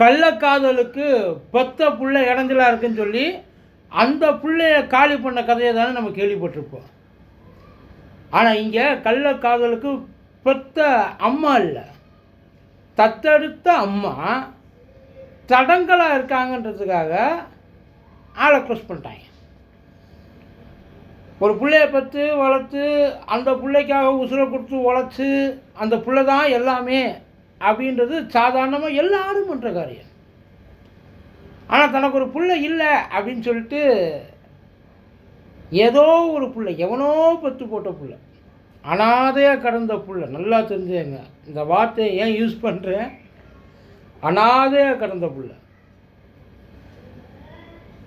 கள்ளக்காதலுக்கு பத்த புள்ள இடைஞ்சலா இருக்குன்னு சொல்லி அந்த பிள்ளைய காலி பண்ண கதையை தானே நம்ம கேள்விப்பட்டிருப்போம் ஆனால் இங்கே கள்ளக்காதலுக்கு பெத்த அம்மா இல்லை. தத்தெடுத்த அம்மா தடங்களாக இருக்காங்கன்றதுக்காக ஆளை க்ளோஸ் பண்ணிட்டாங்க. ஒரு பிள்ளைய பத்து வளர்த்து அந்த பிள்ளைக்காக உசுரை கொடுத்து உழைச்சி அந்த பிள்ளை தான் எல்லாமே அப்படின்றது சாதாரணமாக எல்லாரும் பண்ணுற காரியம். ஆனால் தனக்கு ஒரு பிள்ளை இல்லை அப்படின்னு சொல்லிட்டு ஏதோ ஒரு பிள்ளை எவனோ பத்து போட்ட பிள்ளை அனாதையாக கடந்த பிள்ளை நல்லா தெரிஞ்சுங்க இந்த வார்த்தையை ஏன் யூஸ் பண்ணுறேன் அனாதையாக கடந்த பிள்ளை.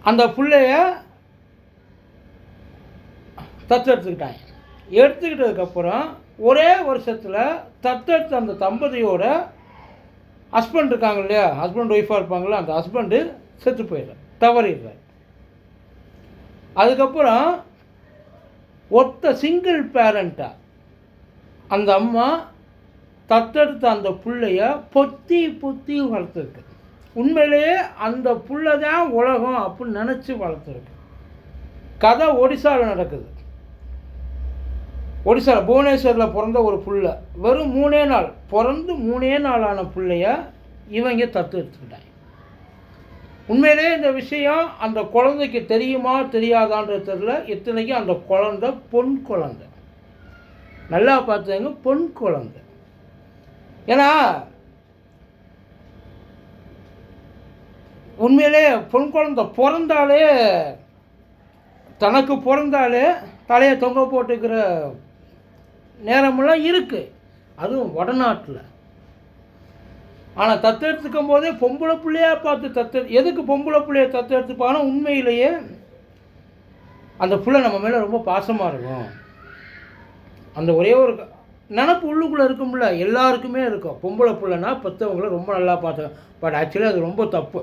அந்த பிள்ளைய தத்தெடுத்துக்கிட்டாங்க எடுத்துக்கிட்டதுக்கப்புறம் ஒரே வருஷத்தில் தத்தெடுத்த அந்த தம்பதியோட ஹஸ்பண்ட் இருக்காங்க இல்லையா? ஹஸ்பண்ட் ஒய்ஃபாக இருப்பாங்களா அந்த ஹஸ்பண்டு செத்து போயிடுறார் தவறிடுறார் அதுக்கப்புறம் ஒத்த சிங்கிள் பேரண்ட்டாக அந்த அம்மா தத்தெடுத்த அந்த பிள்ளைய பொத்தி பொத்தி வளர்த்துருக்கு. உண்மையிலேயே அந்த புள்ள தான் உலகம் அப்படின்னு நினச்சி வளர்த்துருக்கு. கதை ஒடிசாவில் நடக்குது. ஒடிசாவில் புவனேஸ்வரில் பிறந்த ஒரு பிள்ளை. வெறும் மூணே நாள். பிறந்து மூணே நாளான பிள்ளைய இவங்க தத்து எடுத்துக்கிட்டாங்க உண்மையிலேயே இந்த விஷயம் அந்த குழந்தைக்கு தெரியுமா தெரியாதான்றது தெரியல. இத்தனைக்கும் அந்த குழந்தை பொன் குழந்தை. நல்லா பார்த்துங்க பொன் குழந்தை. ஏன்னா உண்மையிலே பொன் குழந்தை பிறந்தாலே தனக்கு பிறந்தாலே தலையை தொங்க போட்டுக்கிற நேரமெல்லாம் இருக்குது அதுவும் வடநாட்டில். ஆனால் தத்தெடுத்துக்கும் போதே பொம்பளை பிள்ளையா பார்த்து தத்து எதுக்கு பொம்பளை பிள்ளைய தத்தெடுத்துப்பாங்கன்னா உண்மையிலேயே அந்த பிள்ளை நம்ம மேலே ரொம்ப பாசமாக இருக்கும். அந்த ஒரே ஒரு நினப்பு உள்ளுக்குள்ளே இருக்கும்ல எல்லாருக்குமே இருக்கும். பொம்பளை பிள்ளைனா பெற்றவங்கள ரொம்ப நல்லா பார்த்துக்க பட் ஆக்சுவலி அது ரொம்ப தப்பு.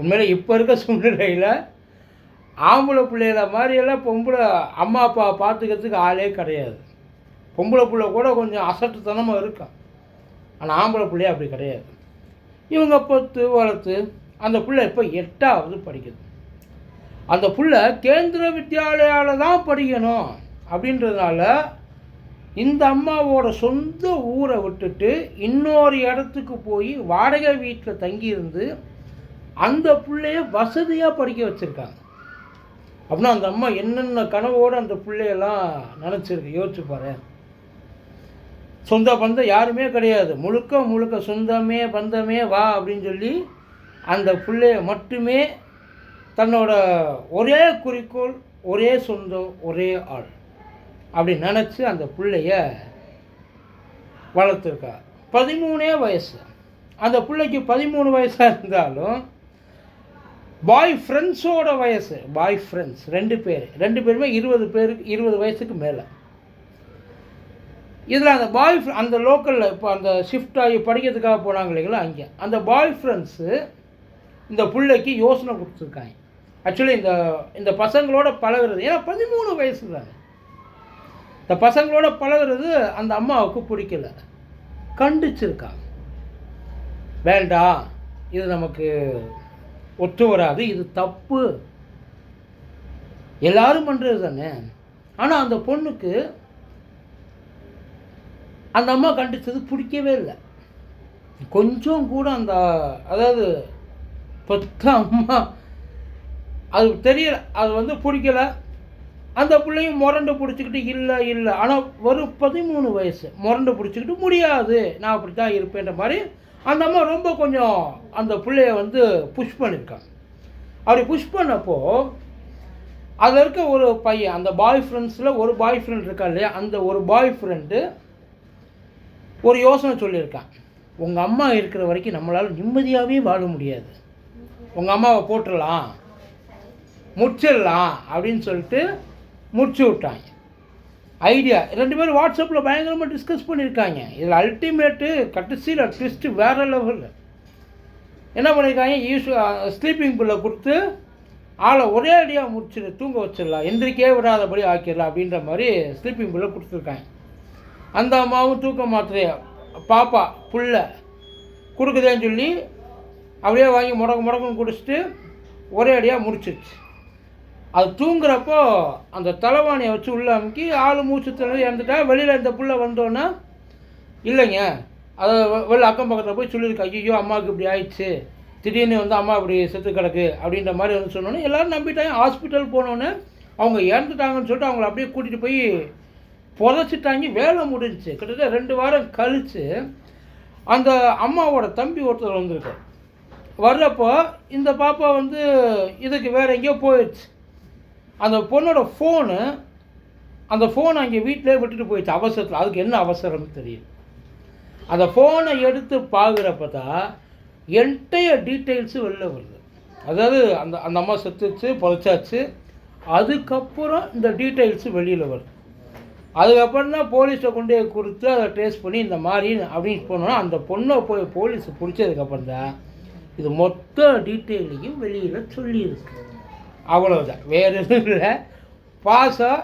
உண்மையில் இப்போ இருக்க சூழ்நிலையில் ஆம்பளை பிள்ளைகள மாதிரியெல்லாம் பொம்பளை அம்மா அப்பா பார்த்துக்கிறதுக்கு ஆளே கிடையாது. பொம்பளை பிள்ளை கூட கொஞ்சம் அசட்டுத்தனமாக இருக்கும் ஆனால் ஆம்பளை பிள்ளையே அப்படி கிடையாது. இவங்க பத்து வளர்த்து அந்த பிள்ளை இப்போ எட்டாவது படிக்குது. அந்த பிள்ளை கேந்திர வித்யாலயால தான் படிக்கணும் அப்படின்றதுனால இந்த அம்மாவோட சொந்த ஊரை விட்டுட்டு இன்னொரு இடத்துக்கு போய் வாடகை வீட்டில் தங்கியிருந்து அந்த பிள்ளைய வசதியாக படிக்க வச்சுருக்காங்க. அப்படின்னா அந்த அம்மா என்னென்ன கனவோடு அந்த பிள்ளையெல்லாம் நினச்சிருக்கு? யோசிச்சு பாரு சொந்த பந்தம் யாருமே கிடையாது. முழுக்க முழுக்க சொந்தமே பந்தமே வா அப்படின்னு சொல்லி அந்த பிள்ளைய மட்டுமே தன்னோட ஒரே குறிக்கோள் ஒரே சொந்தம் ஒரே ஆள் அப்படி நினச்சி அந்த பிள்ளைய வளர்த்துருக்கா. பதிமூணே வயசு. அந்த பிள்ளைக்கு பதிமூணு வயசாக இருந்தாலும் பாய் ஃப்ரெண்ட்ஸோட வயசு. பாய் ஃப்ரெண்ட்ஸ் ரெண்டு பேர். ரெண்டு பேருமே இருபது பேருக்கு இருபது வயசுக்கு மேலே. இதில் அந்த பாய் அந்த லோக்கலில் இப்போ அந்த ஷிஃப்ட் ஆகி படிக்கிறதுக்காக போனாங்க இல்லைங்களா அங்கே. அந்த பாய் ஃப்ரெண்ட்ஸு இந்த பிள்ளைக்கு யோசனை கொடுத்துருக்காங்க. ஆக்சுவலி இந்த இந்த பசங்களோட பழகுறது ஏன்னா பதிமூணு வயசு தானே. இந்த பசங்களோட பழகுறது அந்த அம்மாவுக்கு பிடிக்கல. கண்டிச்சிருக்காங்க. வேண்டாம் இது நமக்கு ஒத்து வராது இது தப்பு. எல்லாரும் பண்ணுறது தானே. ஆனால் அந்த பொண்ணுக்கு அந்த அம்மா கண்டிச்சது பிடிக்கவே இல்லை. கொஞ்சம் கூட அந்த அதாவது பெத்த அம்மா அது தெரியல அது வந்து பிடிக்கல. அந்த பிள்ளையும் முரண்டு பிடிச்சிக்கிட்டு இல்லை இல்லை. ஆனால் ஒரு பதிமூணு வயசு முரண்டு பிடிச்சிக்கிட்டு முடியாது. நான் அப்படி தான் இருப்பேன்ற மாதிரி அந்த அம்மா ரொம்ப கொஞ்சம் அந்த பிள்ளைய வந்து புஷ் பண்ணியிருக்காங்க. அப்படி புஷ் பண்ணப்போ அதில் இருக்க ஒரு பையன் அந்த பாய் ஃப்ரெண்ட்ஸில் ஒரு பாய் ஃப்ரெண்ட் இருக்கா இல்லையா? அந்த ஒரு பாய் ஃப்ரெண்டு ஒரு யோசனை சொல்லியிருக்கான். உங்கள் அம்மா இருக்கிற வரைக்கும் நம்மளால் நிம்மதியாகவே வாழ முடியாது. உங்கள் அம்மாவை போட்டுடலாம். முடிச்சிடலாம் அப்படின்னு சொல்லிட்டு முடிச்சு விட்டாங்க. ஐடியா ரெண்டு பேரும் வாட்ஸ்அப்பில் பயங்கரமாக டிஸ்கஸ் பண்ணியிருக்காங்க. இதில் அல்டிமேட்டு கடைசியில் ட்விஸ்ட்டு வேறு லெவலில் என்ன பண்ணியிருக்காங்க? யூஸ் ஸ்லீப்பிங் பில்லை கொடுத்து ஆளை ஒரே அடியாக முடிச்சிடு தூங்க வச்சிடலாம். எந்திரிக்கே விடாதபடி ஆக்கிடலாம் அப்படின்ற மாதிரி ஸ்லீப்பிங் பில்லை கொடுத்துருக்காங்க. அந்த அம்மாவும் தூக்க மாத்திரைய பாப்பா புள்ள கொடுக்குதேன்னு சொல்லி அப்படியே வாங்கி முடக்கு முடக்குன்னு குடிச்சிட்டு ஒரே அடியாக முடிச்சிருச்சு. அது தூங்குறப்போ அந்த தலைவாணியை வச்சு உள்ள அமுக்கி ஆள் மூச்சு திணறி இறந்துட்டா வெளியில் இந்த புள்ள வந்தோன்னா இல்லைங்க. அதை வெளில அக்கம் பக்கத்தில் போய் சொல்லியிருக்கு. ஐயோ அம்மாவுக்கு இப்படி ஆயிடுச்சு. திடீர்னு வந்து அம்மா இப்படி செத்து கிடக்கு அப்படின்ற மாதிரி வந்து சொன்னோன்னே எல்லோரும் நம்பிட்டாங்க. ஹாஸ்பிட்டல் போனோன்னே அவங்க இறந்துட்டாங்கன்னு சொல்லிட்டு அவங்கள அப்படியே கூட்டிகிட்டு போய் புதைச்சிட்டாங்க வேலை முடிஞ்சிச்சு. கிட்டத்தட்ட ரெண்டு வாரம் கழித்து அந்த அம்மாவோட தம்பி ஒருத்தர் வந்திருக்கார். வர்றப்போ இந்த பாப்பா வந்து இதுக்கு வேறு எங்கேயோ போயிடுச்சு. அந்த பொண்ணோட ஃபோனு அந்த ஃபோனை அங்கே வீட்டிலே விட்டுட்டு போயிடுச்சு. அவசரத்தில். அதுக்கு என்ன அவசரம்னு தெரியும் அந்த ஃபோனை எடுத்து பார்க்குறப்ப தான் என்டையர் டீட்டெயில்ஸு வெளில வருது. அதாவது அந்த அந்த அம்மா செத்துச்சு புதைச்சாச்சு. அதுக்கப்புறம் இந்த டீட்டெயில்ஸு வெளியில் வருது. அதுக்கப்புறம் தான் போலீஸை கொண்டு போய் கொடுத்து அதை ட்ரேஸ் பண்ணி இந்த மாதிரி அப்படின்னு போனோன்னா அந்த பொண்ணை போய் போலீஸ் பிடிச்சதுக்கப்புறம் தான் இது மொத்த டீட்டெயிலையும் வெளியில் சொல்லியிருக்கு. அவ்வளோதான் வேறு எதுவும் இல்லை. பாசம்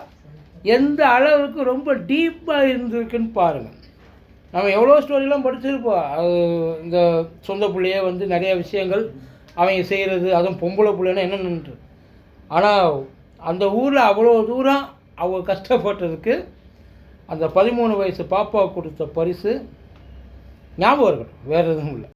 எந்த அளவுக்கு ரொம்ப டீப்பாக இருந்திருக்குன்னு பாருங்கள் நம்ம எவ்வளோ ஸ்டோரிலாம் படிச்சிருப்போம். அது இந்த சொந்த பிள்ளையே வந்து நிறைய விஷயங்கள் அவங்க செய்கிறது அதுவும் பொம்பளை பிள்ளைன்னா என்னென்னு. ஆனால் அந்த ஊரில் அவ்வளோ தூரம் அவங்க கஷ்டப்பட்டதுக்கு அந்த பதிமூணு வயசு பாப்பா கொடுத்த பரிசு ஞாபகம் இருக்கட்டும். வேறு எதுவும் இல்லை.